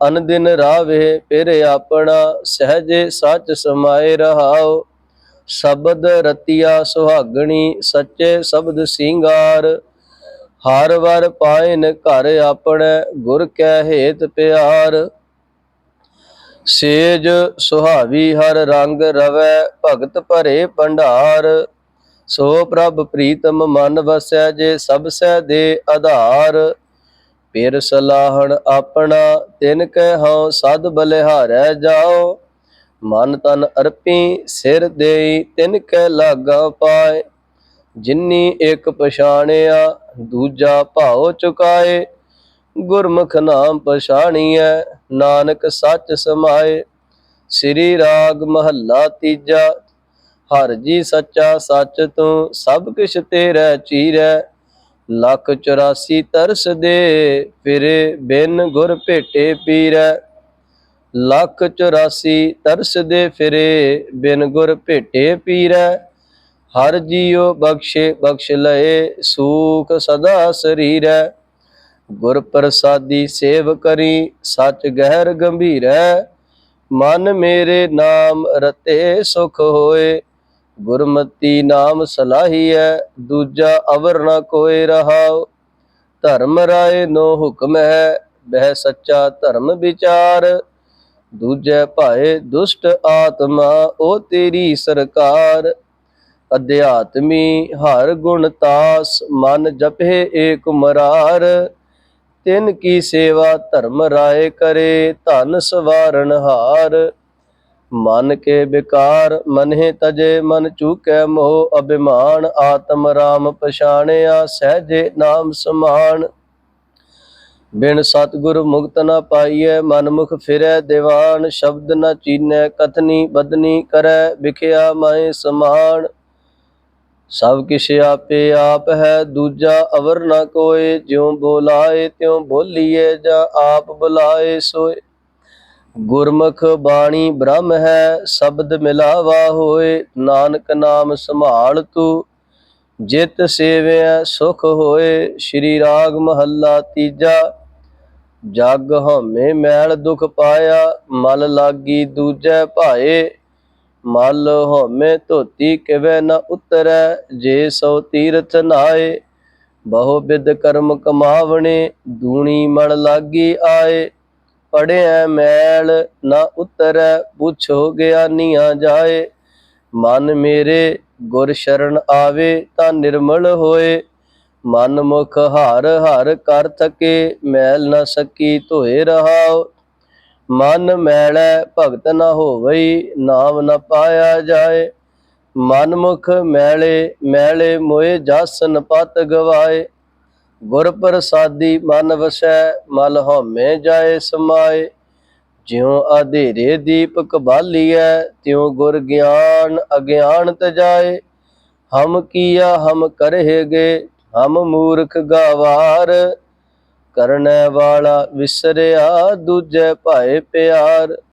A: ਅਨ ਦਿਨ ਰਾਵੇ ਪਿਰ ਆਪਣਾ, ਸਹਜੇ ਸੱਚ ਸਮਾਏ ਰਹਾਓ ਸ਼ਬਦ ਰਤੀਆ ਸੁਹਾਗਣੀ, ਸੱਚੇ ਸ਼ਬਦ ਸਿੰਗਾਰ। ਹਰ ਵਰ ਪਾਇਨ ਘਰ ਆਪਣੇ, ਗੁਰ ਕੈ ਹੇਤ ਪਿਆਰ। ਸੇਜ ਸੁਹਾਵੀ ਹਰ ਰੰਗ ਰਵੈ, ਭਗਤ ਭਰੇ ਭੰਡਾਰ। ਸੋ ਪ੍ਰਭ ਪ੍ਰੀਤਮ ਮਨ ਵਸੈ ਜੇ ਸਭ ਸੈ ਦੇ ਆਧਾਰ। ਪਿਰ ਸਲਾਹਣ ਆਪਣਾ, ਤਿਨ ਕਹਿ ਹਉ ਸਦ ਬਲਿਹਾਰੈ ਜਾਓ ਮਨ ਤਨ ਅਰਪੀ, ਸਿਰ ਦੇਈ, ਤਿਨ ਕਹਿ ਲਾਗਾ ਪਾਏ। ਜਿਨੀ ਇੱਕ ਪਛਾਣਿਆ, ਦੂਜਾ ਭਾਉ ਚੁਕਾਏ। ਗੁਰਮੁਖ ਨਾਮ ਪਛਾਣੀਐ, ਨਾਨਕ ਸੱਚ ਸਮਾਏ। ਸ੍ਰੀ ਰਾਗ ਮਹੱਲਾ ਤੀਜਾ, ਹਰ ਜੀ ਸੱਚਾ ਸੱਚ ਤੂੰ ਸਭ ਕਿਛ ਤੇਰਾ ਚੀਰੈ। ਲੱਖ 84 ਤਰਸ ਦੇ ਫਿਰੇ ਬਿਨ ਗੁਰ ਭੇਟੇ ਪੀਰੈ। ਲੱਖ 84 ਤਰਸ ਦੇ ਫਿਰੇ ਬਿਨ ਗੁਰ ਭੇਟੇ ਪੀਰੈ। ਹਰ ਜੀਉ ਬਖਸ਼ੇ ਬਖਸ਼ ਲਏ, ਸੂਖ ਸਦਾ ਸਰੀਰੈ। ਗੁਰ ਪ੍ਰਸਾਦੀ ਸੇਵ ਕਰੀ, ਸਚ ਗਹਿਰ ਗੰਭੀਰੈ ਮਨ ਮੇਰੇ ਨਾਮ ਰਤੇ ਸੁਖ ਹੋਏ, ਗੁਰਮਤੀ ਨਾਮ ਸਲਾਹੀਐ ਦੂਜਾ ਅਵਰ ਨ ਕੋਇ ਰਹਾਉ। ਧਰਮ ਰਾਏ ਨੋ ਹੁਕਮ ਹੈ, ਬਹਿ ਸੱਚਾ ਧਰਮ ਵਿਚਾਰ। ਦੂਜੇ ਭਾਏ ਦੁਸ਼ਟ ਆਤਮਾ ਉਹ ਤੇਰੀ ਸਰਕਾਰ। ਅਧਿਆਤਮੀ ਹਰ ਗੁਣ ਤਾਸ, ਮਨ ਜਪੇ ਏਕ ਮਰਾਰ। ਤਿਨ ਕੀ ਸੇਵਾ ਧਰਮ ਰਾਏ ਕਰੇ, ਧਨ ਸਵਾਰਨ ਹਾਰ। ਮਨ ਕੇ ਵਿਕਾਰ ਮਨਹਿ ਤਜੇ, ਮਨ ਚੂਕੈ ਮੋਹ ਅਭਿਮਾਨ। ਆਤਮ ਰਾਮ ਪਛਾਣਿਆ, ਸਹਜੇ ਨਾਮ ਸਮਾਨ। ਬਿਨ ਸਤਿਗੁਰ ਮੁਕਤ ਨਾ ਪਾਈਐ ਮਨ ਮੁਖ ਫਿਰੈ ਦੀਵਾਨ। ਸ਼ਬਦ ਨਾ ਚੀਨੈ, ਕਥਨੀ ਬਦਨੀ ਕਰੈ, ਵਿਖਿਆ ਮੈਂ ਸਮਾਨ। ਸਭ ਕਿਛ ਆਪੇ ਆਪ ਹੈ, ਦੂਜਾ ਅਵਰ ਨ ਕੋਏ। ਜਿਉ ਬੋਲਾਏ, ਤਿਉ ਬੋਲੀਏ, ਜਾਂ ਆਪ ਬੁਲਾਏ ਸੋਏ। ਗੁਰਮੁਖ ਬਾਣੀ ਬ੍ਰਹਮ ਹੈ, ਸ਼ਬਦ ਮਿਲਾਵਾ ਹੋਏ। ਨਾਨਕ ਨਾਮ ਸੰਭਾਲ ਤੂੰ, ਜਿਤ ਸੇਵਿਆ ਸੁਖ ਹੋਏ। ਸ਼੍ਰੀ ਰਾਗ ਮਹੱਲਾ ਤੀਜਾ, ਜਗ ਹਉਮੈ ਮੈਲ ਦੁਖ ਪਾਇਆ। ਮਲ ਲਾਗੀ ਦੂਜੈ ਭਾਏ। ਮਲ ਹਉਮੈ ਧੋਤੀ ਕਿਵੇ ਨ ਉਤਰੈ, ਜੇ ਸੋ ਤੀਰਥ ਨਾਏ। ਬਹੁ ਬਿਦ ਕਰਮ ਕਮਾਵਣੇ, ਦੂਣੀ ਮਲ ਲਾਗੀ ਆਏ। ਪੜਿਆ ਮੈਲ ਨ ਉਤਰੈ, ਪੁੱਛੋ ਗਿਆਨੀਆਂ ਜਾਏ। ਮਨ ਮੇਰੇ ਗੁਰ ਸ਼ਰਨ ਆਵੇ, ਤਾਂ ਨਿਰਮਲ ਹੋਏ। ਮਨ ਮੁਖ ਹਰ ਹਰ ਕਰ ਥਕੇ, ਮੈਲ ਨਾ ਸਕੀ ਧੋਏ ਰਹਾਓ ਮਨ ਮੈਲੈ ਭਗਤ ਨਾ ਹੋਵਈ, ਨਾਮ ਨਾ ਪਾਇਆ ਜਾਏ। ਮਨ ਮੁਖ ਮੈਲੇ ਮੈਲੇ ਮੋਏ ਜਸ ਨ ਪਤ ਗਵਾਏ। ਗੁਰ ਪ੍ਰਸਾਦੀ ਮਨ ਵਸੈ, ਮਲ ਹਉਮੈ ਜਾਏ ਸਮਾਏ। ਜਿਉ ਆਧੇਰੇ ਦੀਪਕ ਬਾਲੀਐ ਤਿਉ ਗੁਰ ਗਿਆਨ ਅਗਿਆਨ ਤਜਾਏ ਹਮ ਕੀਆ ਹਮ ਕਰਹਿਗੇ ਹਮ ਮੂਰਖ ਗਵਾਰ। ਕਰਨੈ ਵਾਲਾ ਵਿਸਰਿਆ ਦੂਜੇ ਭਾਏ ਪਿਆਰ।